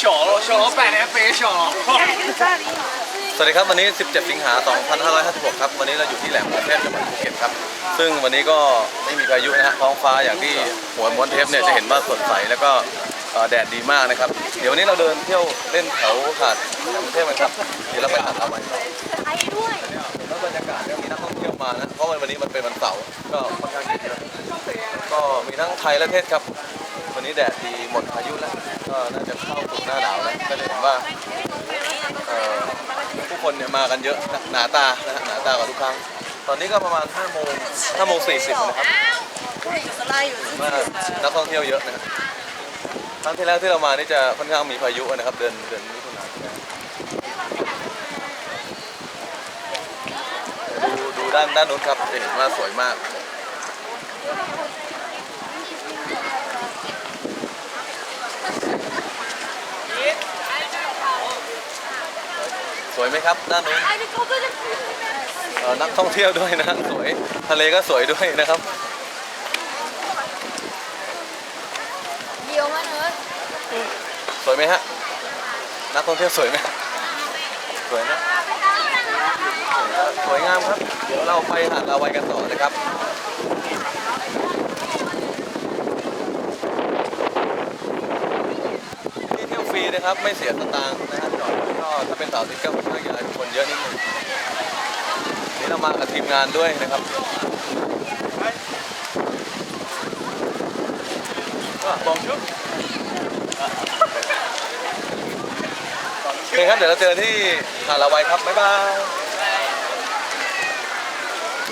小了，小了百年飞小了。 สวัสดีครับวันนี้ 17 สิงหา 2556 ครับ วันนี้เราอยู่ที่แหลมพระเทพจังหวัดภูเก็ตครับ ซึ่งวันนี้ก็ไม่มีพายุนะฮะท้องฟ้าอย่างที่หัวม้วนเทปเนี่ยจะเห็นว่าสดใสแล้วก็เอ่อแดดดีมากนะครับ เดี๋ยววันนี้เราเดินเที่ยวเล่นแถวหาดแหลมพระเทพกันครับ เดี๋ยวเราไปหาดอาวัยต่อ ไอ้ด้วย แล้วบรรยากาศก็มีนักท่องเที่ยวมานะ เพราะวันนี้มันเป็นวันเสาร์ก็ค่อนข้างดีนะก็มีทั้งไทยและเทศครับ วันนี้แดดดีหมดพายุแล้วก็น่าจะเข้าสู่หน้าหนาวแล้วก็จะเห็นว่าผู้คนเนี่ยมากันเยอะหนาตานะฮะหนาตากว่าทุกครั้ง ตอนนี้ก็ประมาณ5โมง5โมง40นะครับว่านักท่องเที่ยวเยอะนะฮะครั้งที่แล้วที่เรามานี่จะค่อนข้างมีพายุนะครับเดือนเดือนมิถุนายนดูดูด้านด้านนู้นครับจะเห็นว่าสวยมาก วยไหมครับด้านนู้นไอ้นี่เขาก็จะเอ่อนักท่องเที่ยวด้วยนะสวยทะเลก็สวยด้วยนะครับ เดียวมาเนอะสวยไหมฮะนักท่องเที่ยวสวยไหมสวยนะสวยงามครับเดี๋ยวเราไปหาดลาวัยกันต่อนะครับที่เที่ยวฟรี นะครับ ไม่เสียสตางค์นะฮะจอดก็ถ้าเป็นเสาร์อาทิตย์ก็ค่อนข้างจะคนเยอะนิดนึงนี่เรามากับทีมงานด้วยนะครับอะบองชุบโอเคครับเดี๋ยวเราเจอที่หาดลาวัยครับบ๊ายบาย